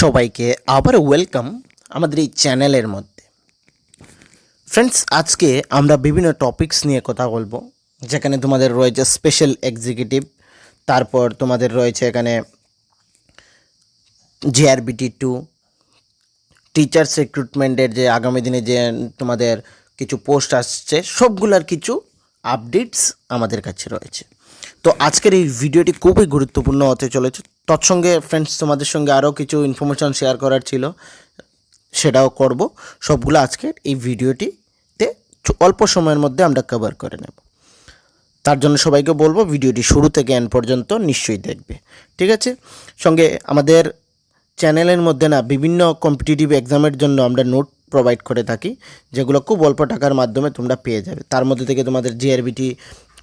সবাইকে আবার ওয়েলকাম আমাদের এই চ্যানেলের মধ্যে। ফ্রেন্ডস আজকে আমরা বিভিন্ন টপিকস নিয়ে কথা বলব। যেখানে তোমাদের রয়েছে স্পেশাল এক্সিকিউটিভ তারপর তোমাদের রয়েছে এখানে জিআরবিটি টু টিচার্স রিক্রুটমেন্টের যে আগামী দিনে যে তোমাদের কিছু পোস্ট আসছে, সবগুলার কিছু আপডেটস আমাদের কাছে রয়েছে। তো আজকের এই ভিডিওটি খুবই গুরুত্বপূর্ণ হতে চলেছে। তৎসঙ্গে ফ্রেন্ডস তোমাদের সঙ্গে আরও কিছু ইনফরমেশন শেয়ার করার ছিল, সেটাও করব। সবগুলো আজকের এই ভিডিওটিতে অল্প সময়ের মধ্যে আমরা কভার করে নেব। তার জন্য সবাইকে বলব, ভিডিওটি শুরু থেকে এন্ড পর্যন্ত নিশ্চয়ই দেখবে। ঠিক আছে? সঙ্গে আমাদের চ্যানেলের মধ্যে না বিভিন্ন কম্পিটিটিভ এক্সামের জন্য আমরা নোট প্রোভাইড করে থাকি, যেগুলো খুব অল্প টাকার মাধ্যমে তোমরা পেয়ে যাবে। তার মধ্যে থেকে তোমাদের জিআরবিটি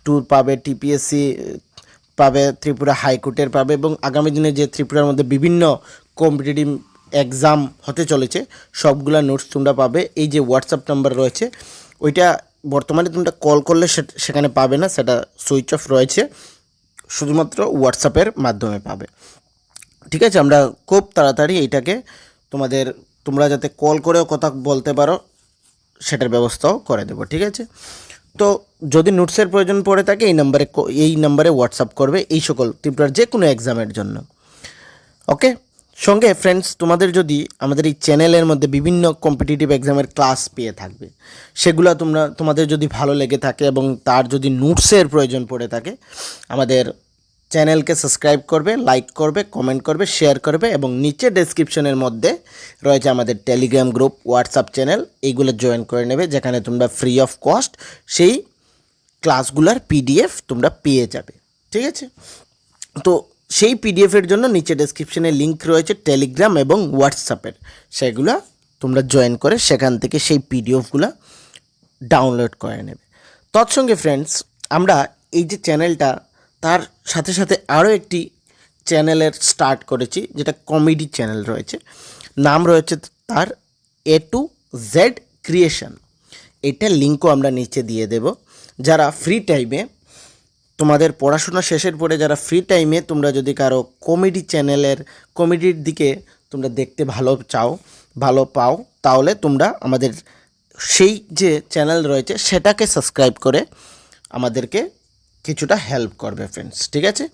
ট্যুর পাবে টিপিএসসি পাবে, ত্রিপুরা হাইকোর্টের পাবে এবং আগামী দিনে যে ত্রিপুরার মধ্যে বিভিন্ন কম্পিটিটিভ এক্সাম হতে চলেছে, সবগুলা নোটস তোমরা পাবে। এই যে হোয়াটসঅ্যাপ নাম্বার রয়েছে, ওইটা বর্তমানে তোমরা কল করলে সেখানে পাবে না, সেটা সুইচ অফ রয়েছে, শুধুমাত্র হোয়াটসঅ্যাপের মাধ্যমে পাবে। ঠিক আছে, আমরা খুব তাড়াতাড়ি এইটাকে তোমাদের, তোমরা যাতে কল করেও কথা বলতে পারো, সেটার ব্যবস্থাও করে দেবো, ঠিক আছে? তো যদি নোটসের প্রয়োজন পড়ে থাকে, এই নাম্বারে এই নাম্বারে হোয়াটসঅ্যাপ করবে, এই সকল ত্রিপুরার যে কোনো এক্সামের জন্য। ওকে সঙ্গে ফ্রেন্ডস তোমাদের যদি আমাদের এই চ্যানেলের মধ্যে বিভিন্ন কম্পিটিটিভ এক্সামের ক্লাস পেয়ে থাকবে, সেগুলো তোমরা, তোমাদের যদি ভালো লেগে থাকে এবং তার যদি নোটসের প্রয়োজন পড়ে থাকে, আমাদের চ্যানেলকে সাবস্ক্রাইব করবে, লাইক করবে, কমেন্ট করবে, শেয়ার করবে এবং নিচে ডেসক্রিপশনের মধ্যে রয়েছে আমাদের টেলিগ্রাম গ্রুপ হোয়াটসঅ্যাপ চ্যানেল এইগুলো জয়েন করে নেবে যেখানে তোমরা ফ্রি অফ কস্ট সেই ক্লাসগুলোর পিডিএফ তোমরা পেয়ে যাবে, ঠিক আছে? তো সেই পিডিএফের জন্য নিচে ডেসক্রিপশনে লিংক রয়েছে টেলিগ্রাম এবং হোয়াটসঅ্যাপের সেগুলো তোমরা জয়েন করে সেখান থেকে সেই পিডিএফগুলো ডাউনলোড করে নেবে। তৎসঙ্গে ফ্রেন্ডস আমরা এই যে চ্যানেলটা তার সাথে সাথে আরও একটি চ্যানেলের স্টার্ট করেছি, যেটা কমেডি চ্যানেল রয়েছে। নাম রয়েছে তার এ টু জেড ক্রিয়েশন এটা লিঙ্কও আমরা নিচে দিয়ে দেব। যারা ফ্রি টাইমে তোমাদের পড়াশোনা শেষের পরে যারা ফ্রি টাইমে তোমরা যদি কারও কমেডি চ্যানেলের, কমেডির দিকে তোমরা দেখতে ভালো চাও, ভালো পাও, তাহলে তোমরা আমাদের সেই যে চ্যানেল রয়েছে, সেটাকে সাবস্ক্রাইব করে আমাদেরকে কিছুটা হেল্প করবে ফ্রেন্ডস ঠিক আছে?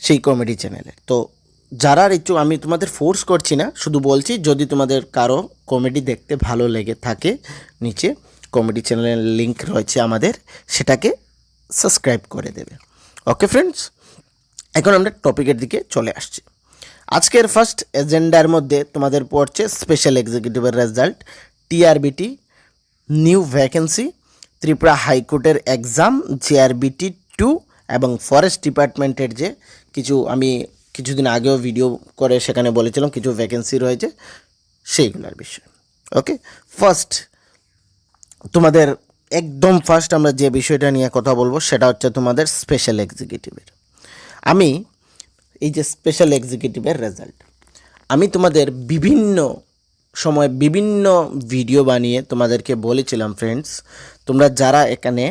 সেই কমেডি চ্যানেলে তো যারা ইচ্ছু আমি তোমাদের ফোর্স করছি না, শুধু বলছি যদি তোমাদের কারও কমেডি দেখতে ভালো লেগে থাকে, নিচে কমেডি চ্যানেলের লিঙ্ক রয়েছে আমাদের, সেটাকে সাবস্ক্রাইব করে দেবে। ওকে ফ্রেন্ডস এখন আমরা টপিকের দিকে চলে আসছি। আজকের ফার্স্ট এজেন্ডার মধ্যে তোমাদের পড়ছে special এক্সিকিউটিভের result TRBT new vacancy Tripura হাইকোর্টের এক্সাম জিআরবিটি টু এবং ফরেস্ট ডিপার্টমেন্টের যে কিছু আমি কিছুদিন আগেও ভিডিও করে সেখানে বলেছিলাম, কিছু ভ্যাকেন্সি রয়েছে, সেইগুলোর বিষয়। ওকে ফার্স্ট তোমাদের একদম ফার্স্ট আমরা যে বিষয়টা নিয়ে কথা বলব, সেটা হচ্ছে তোমাদের স্পেশাল এক্সিকিউটিভের আমি, এই যে স্পেশাল এক্সিকিউটিভের রেজাল্ট আমি তোমাদের বিভিন্ন সময় বিভিন্ন ভিডিও বানিয়ে তোমাদেরকে বলেছিলাম ফ্রেন্ডস তোমরা যারা এখানে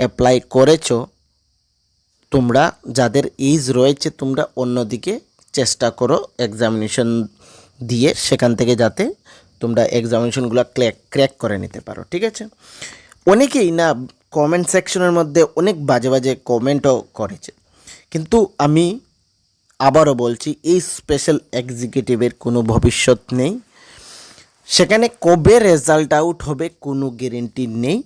অ্যাপ্লাই করেছ, তোমরা যাদের এজ রয়েছে, তোমরা অন্যদিকে চেষ্টা করো এক্সামিনেশন দিয়ে সেখান থেকে যাতে তোমরা এক্সামিনেশনগুলো ক্র্যাক ক্র্যাক করে নিতে পারো, ঠিক আছে? অনেকেই না কমেন্ট সেকশনের মধ্যে অনেক বাজে বাজে কমেন্টও করেছে। কিন্তু আমি আবারও বলছি, এই স্পেশাল এক্সিকিউটিভের কোনো ভবিষ্যৎ নেই। সেখানে কবে রেজাল্ট আউট হবে কোনো গ্যারেন্টি নেই।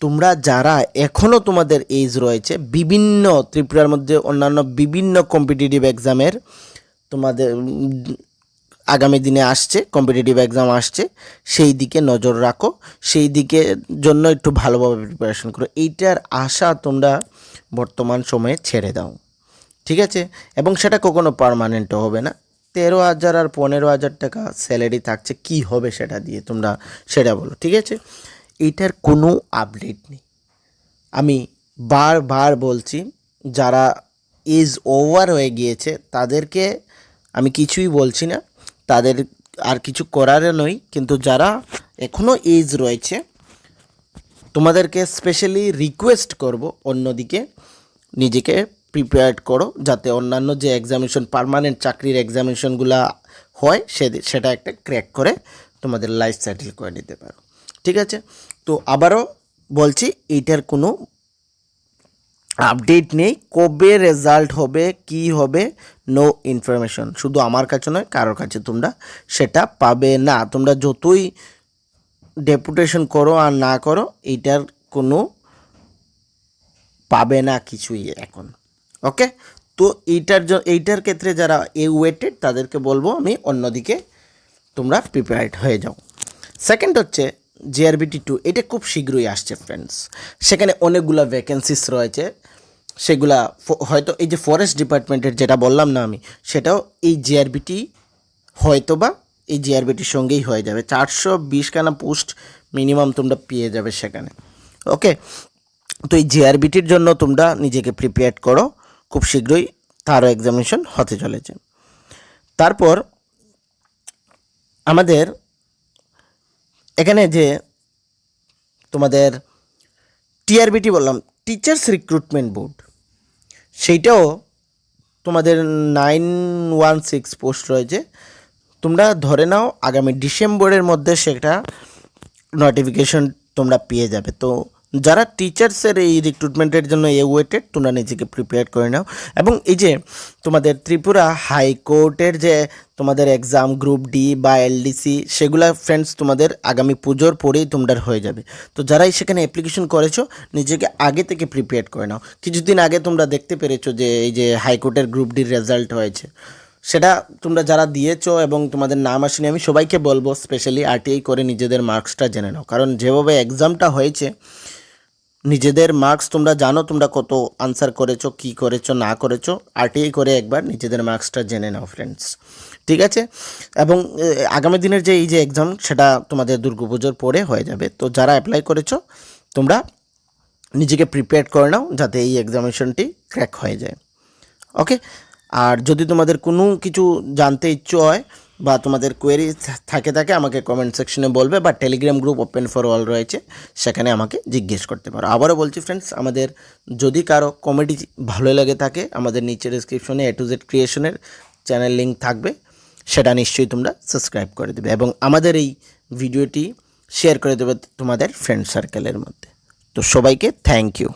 তোমরা যারা এখনও তোমাদের এজ রয়েছে, বিভিন্ন ত্রিপুরার মধ্যে অন্যান্য বিভিন্ন কম্পিটিটিভ এক্সামের তোমাদের আগামী দিনে আসছে কম্পিটিটিভ এক্সাম আসছে, সেই দিকে নজর রাখো, সেই দিকে জন্য একটু ভালোভাবে প্রিপারেশন করো। এইটার আশা তোমরা বর্তমান সময়ে ছেড়ে দাও। ঠিক আছে? এবং সেটা কখনো পার্মানেন্টও হবে না। তেরো হাজার আর পনেরো হাজার টাকা স্যালারি থাকছে। কি হবে সেটা দিয়ে তোমরা সেটা বলো, ঠিক আছে? এইটার কোনো আপডেট নেই। আমি বারবার বলছি, যারা এজ ওভার হয়ে গিয়েছে, তাদেরকে আমি কিছুই বলছি না। তাদের আর কিছু করার নই কিন্তু যারা এখনও এজ রয়েছে, তোমাদেরকে স্পেশালি রিকোয়েস্ট করব অন্যদিকে, নিজেকে প্রিপেয়ার করো যাতে অন্যান্য যে এক্সামিনেশন পারমানেন্ট চাকরির এক্সামিনেশনগুলো হয়, সে সেটা একটা ক্র্যাক করে তোমাদের লাইফ সেটেল করে নিতে পারো। ঠিক আছে? তো আবারও বলছি, এইটার কোনো আপডেট নেই। কবে রেজাল্ট হবে, কি হবে নো ইনফরমেশন শুধু আমার কাছে নয়, কারোর কাছে তোমরা সেটা পাবে না। তোমরা যতই ডেপুটেশন করো আর না করো, এইটার কোনো পাবে না কিছুই এখন। ওকে তো এইটার এইটার ক্ষেত্রে যারা এ ওয়েটেড তাদেরকে বলব আমি অন্যদিকে তোমরা প্রিপেয়ার্ড হয়ে যাও। সেকেন্ড হচ্ছে জিআরবিটি টু এটা খুব শীঘ্রই আসছে ফ্রেন্ডস সেখানে অনেকগুলো ভ্যাকেন্সিস রয়েছে। সেগুলা হয়তো এই যে ফরেস্ট ডিপার্টমেন্টের যেটা বললাম না আমি, সেটাও এই জিআরবিটি হয়তো বা এই জিআরবিটির সঙ্গেই হয়ে যাবে। চারশো বিশ খানা পোস্ট মিনিমাম তোমরা পেয়ে যাবে সেখানে। ওকে তো এই জিআরবিটির জন্য তোমরা নিজেকে প্রিপেয়ার করো। খুব শীঘ্রই তারও এক্সামিনেশন হতে চলেছে। তারপর আমাদের এখানে যে তোমাদের টিআরবিটি বললাম টিচার্স রিক্রুটমেন্ট বোর্ড সেইটাও তোমাদের নাইন ওয়ান সিক্স পোস্ট রয়েছে। তোমরা ধরে নাও, আগামী ডিসেম্বরের মধ্যে সেটা নোটিফিকেশন তোমরা পেয়ে যাবে। তো যারা টিচার্সের এই রিক্রুটমেন্টের জন্য এ ওয়েটেড তোমরা নিজেকে প্রিপেয়ার করে নাও। এবং এই যে তোমাদের ত্রিপুরা হাইকোর্টের যে তোমাদের এক্সাম গ্রুপ ডি বা এলডিসি সেগুলা ফ্রেন্ডস তোমাদের আগামী পুজোর পরেই তোমরা হয়ে যাবে। তো যারাই সেখানে অ্যাপ্লিকেশন করেছ, নিজেকে আগে থেকে প্রিপেয়ার করে নাও। কিছুদিন আগে তোমরা দেখতে পেরেছ যে এই যে হাইকোর্টের গ্রুপ ডির রেজাল্ট হয়েছে। সেটা তোমরা যারা দিয়েছ এবং তোমাদের নাম আসেনি, আমি সবাইকে বলব স্পেশালি আরটিআই করে নিজেদের মার্কসটা জেনে নাও। কারণ যেভাবে এক্সামটা হয়েছে নিজেদের মার্কস তোমরা জানো, তোমরা কত আনসার করেছ, কি করেছ, না করেছ আরটিআই করে একবার নিজেদের মার্কসটা জেনে নাও ফ্রেন্ডস ঠিক আছে? এবং আগামী দিনের যে এই যে এক্সাম সেটা তোমাদের দুর্গাপুজোর পরে হয়ে যাবে। তো যারা অ্যাপ্লাই করেছ, তোমরা নিজেকে প্রিপেয়ার করে নাও, যাতে এই এক্সামিনেশনটি ক্র্যাক হয়ে যায়। ওকে আর যদি তোমাদের কোনো কিছু জানতে ইচ্ছে হয় বা তোমাদের কোয়েরি থাকে থাকে আমাকে কমেন্ট সেকশনে বলবে বা Telegram group open for all রয়েছে, সেখানে আমাকে জিজ্ঞেস করতে পারো। আবারও বলছি ফ্রেন্ডস আমাদের যদি কারও কমেডি ভালো লাগে থাকে, আমাদের নিচে ডিসক্রিপশনে এ টু জেড ক্রিয়েশনের চ্যানেল লিঙ্ক থাকবে, সেটা নিশ্চয়ই তোমরা সাবস্ক্রাইব করে দেবে এবং আমাদের এই ভিডিওটি শেয়ার করে দেবে তোমাদের ফ্রেন্ড সার্কেলের মধ্যে। তো সবাইকে থ্যাংক ইউ